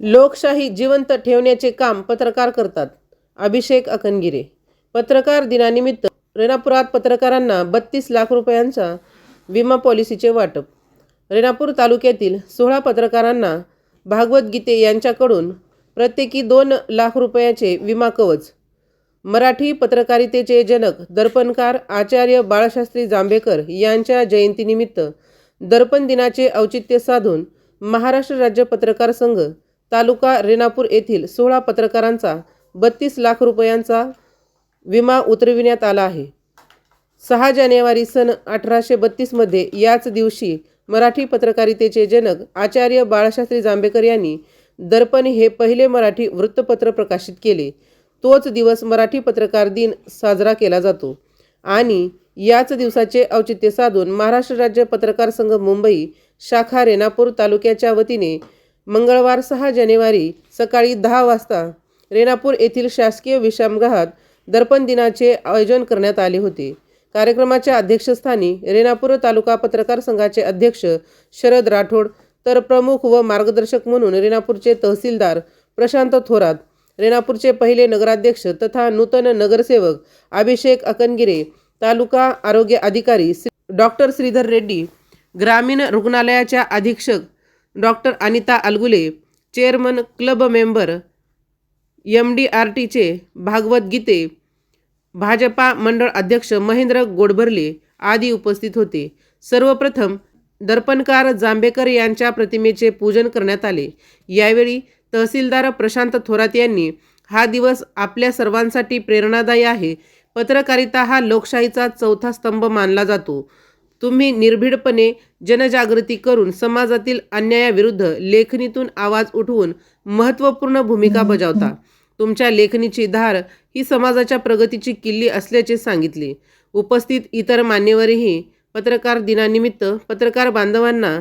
लोकशाही जिवंत ठेवण्याचे काम पत्रकार करतात. अभिषेक अकनगिरे. पत्रकार दिनानिमित्त रेणापुरात पत्रकारांना बत्तीस लाख रुपयांचा विमा पॉलिसीचे वाटप. रेणापूर तालुक्यातील सोळा पत्रकारांना भागवत गीते यांच्याकडून प्रत्येकी दोन लाख रुपयाचे विमा कवच. मराठी पत्रकारितेचे जनक दर्पणकार आचार्य बाळशास्त्री जांभेकर यांच्या जयंतीनिमित्त दर्पण दिनाचे औचित्य साधून महाराष्ट्र राज्य पत्रकार संघ तालुका रेणापूर येथील सोळा पत्रकारांचा बत्तीस लाख रुपयांचा विमा उतरविण्यात आला आहे. सहा जानेवारी सन अठराशे बत्तीसमध्ये याच दिवशी मराठी पत्रकारितेचे जनक आचार्य बाळशास्त्री जांभेकर यांनी दर्पण हे पहिले मराठी वृत्तपत्र प्रकाशित केले. तोच दिवस मराठी पत्रकार दिन साजरा केला जातो. आणि याच दिवसाचे औचित्य साधून महाराष्ट्र राज्य पत्रकार संघ मुंबई शाखा रेणापूर तालुक्याच्या वतीने मंगळवार सहा जानेवारी सकाळी दहा वाजता रेणापूर येथील शासकीय विश्रामगृहात दर्पण दिनाचे आयोजन करण्यात आले होते. कार्यक्रमाच्या अध्यक्षस्थानी रेणापूर तालुका पत्रकार संघाचे अध्यक्ष शरद राठोड तर प्रमुख व मार्गदर्शक म्हणून रेणापूरचे तहसीलदार प्रशांत थोरात रेणापूरचे पहिले नगराध्यक्ष तथा नूतन नगरसेवक अभिषेक अकनगिरे तालुका आरोग्य अधिकारी श्री डॉक्टर श्रीधर रेड्डी ग्रामीण रुग्णालयाच्या अधीक्षक doctor Anita Alagule chairman club member M D R टीचे भागवत गीते भाजपा मंडळ अध्यक्ष महेंद्र गोडभरले आदी उपस्थित होते. सर्वप्रथम दर्पणकार जांभेकर यांच्या प्रतिमेचे पूजन करण्यात आले. यावेळी तहसीलदार प्रशांत थोरात यांनी हा दिवस आपल्या सर्वांसाठी प्रेरणादायी आहे. पत्रकारिता हा लोकशाहीचा चौथा स्तंभ मानला जातो. तुम्ही निर्भीडपणे जनजागृती करून समाजातील अन्यायाविरुद्ध लेखणीतून आवाज उठवून महत्त्वपूर्ण भूमिका बजावता. तुमच्या लेखणीची धार ही समाजाच्या प्रगतीची किल्ली असल्याचे सांगितले. उपस्थित इतर मान्यवरही पत्रकार दिनानिमित्त पत्रकार बांधवांना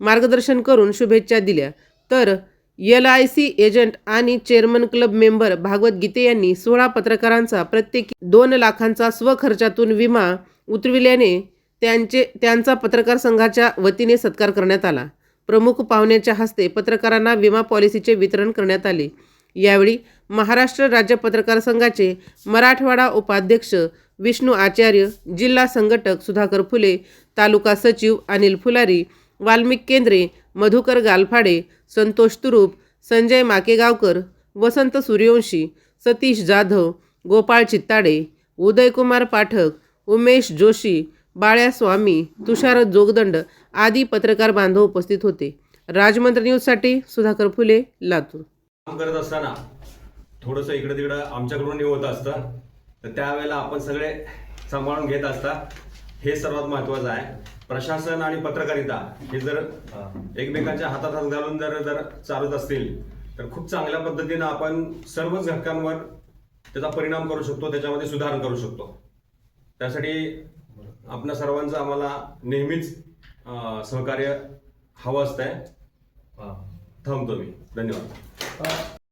मार्गदर्शन करून शुभेच्छा दिल्या. तर एल आय सी एजंट आणि chairman club member Bhagwat Gite यांनी सोळा पत्रकारांचा प्रत्येकी दोन लाखांचा स्वखर्चातून विमा उतरविल्याने त्यांचे त्यांचा पत्रकार संघाच्या वतीने सत्कार करण्यात आला. प्रमुख पाहुण्याच्या हस्ते पत्रकारांना विमा पॉलिसीचे वितरण करण्यात आले. यावेळी महाराष्ट्र राज्य पत्रकार संघाचे मराठवाडा उपाध्यक्ष विष्णू आचार्य जिल्हा संघटक सुधाकर फुले तालुका सचिव अनिल फुलारी वाल्मिक केंद्रे मधुकर गालफाडे संतोष तुरूप संजय माकेगावकर वसंत सूर्यवंशी सतीश जाधव गोपाळ चित्ताडे उदयकुमार पाठक उमेश जोशी बाळ्या स्वामी तुषार जोगदंड आदी पत्रकार बांधव उपस्थित होते. राजमंत्र न्यूजसाठी सुधाकर फुले लातूर. काम करत असताना थोडंसं इकडं तिकडं आमच्याकडून होत असतं. तर त्यावेळेला आपण सगळे सांभाळून घेत असता. हे सर्वात महत्वाचं आहे. प्रशासन आणि पत्रकारिता हे जर एकमेकांच्या हातात हात घालून जर जर चालत असतील तर खूप चांगल्या पद्धतीनं आपण सर्वच घटकांवर त्याचा परिणाम करू शकतो त्याच्यामध्ये सुधारणा करू शकतो. त्यासाठी आपल्या सर्वांचं आम्हाला नेहमीच सहकार्य हवं असतंय. थांबतो मी. धन्यवाद.